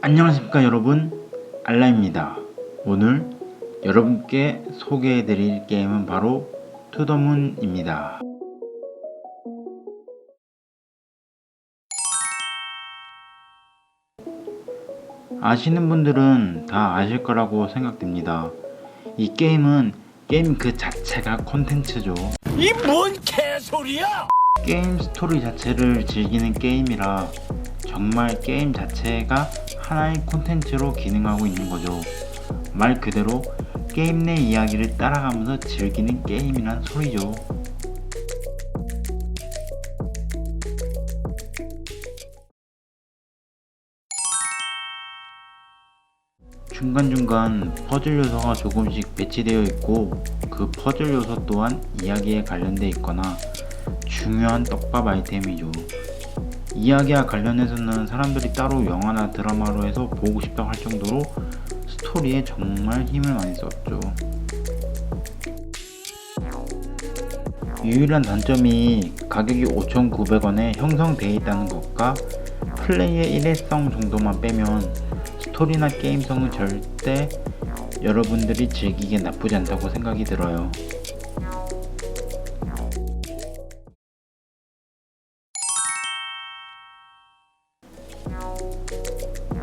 안녕하십니까 여러분. 알라입니다. 오늘 여러분께 소개해 드릴 게임은 바로 투더문입니다. 아시는 분들은 다 아실 거라고 생각됩니다. 이 게임은 게임 그 자체가 콘텐츠죠. 이 뭔 개소리야! 게임 스토리 자체를 즐기는 게임이라 정말 게임 자체가 하나의 콘텐츠로 기능하고 있는 거죠. 말 그대로 게임 내 이야기를 따라가면서 즐기는 게임이란 소리죠. 중간중간 퍼즐 요소가 조금씩 배치되어 있고 그 퍼즐 요소 또한 이야기에 관련돼 있거나 중요한 떡밥 아이템이죠. 이야기와 관련해서는 사람들이 따로 영화나 드라마로 해서 보고 싶다고 할 정도로 스토리에 정말 힘을 많이 썼죠. 유일한 단점이 가격이 5,900원에 형성되어 있다는 것과 플레이의 일회성 정도만 빼면 스토리나 게임성은 절대 여러분들이 즐기기에 나쁘지 않다고 생각이 들어요.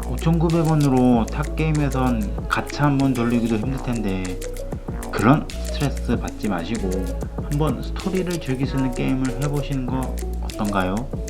5,900원으로 탑게임에선 가차 한번 돌리기도 힘들 텐데 그런 스트레스 받지 마시고 한번 스토리를 즐길 수 있는 게임을 해보시는 거 어떤가요?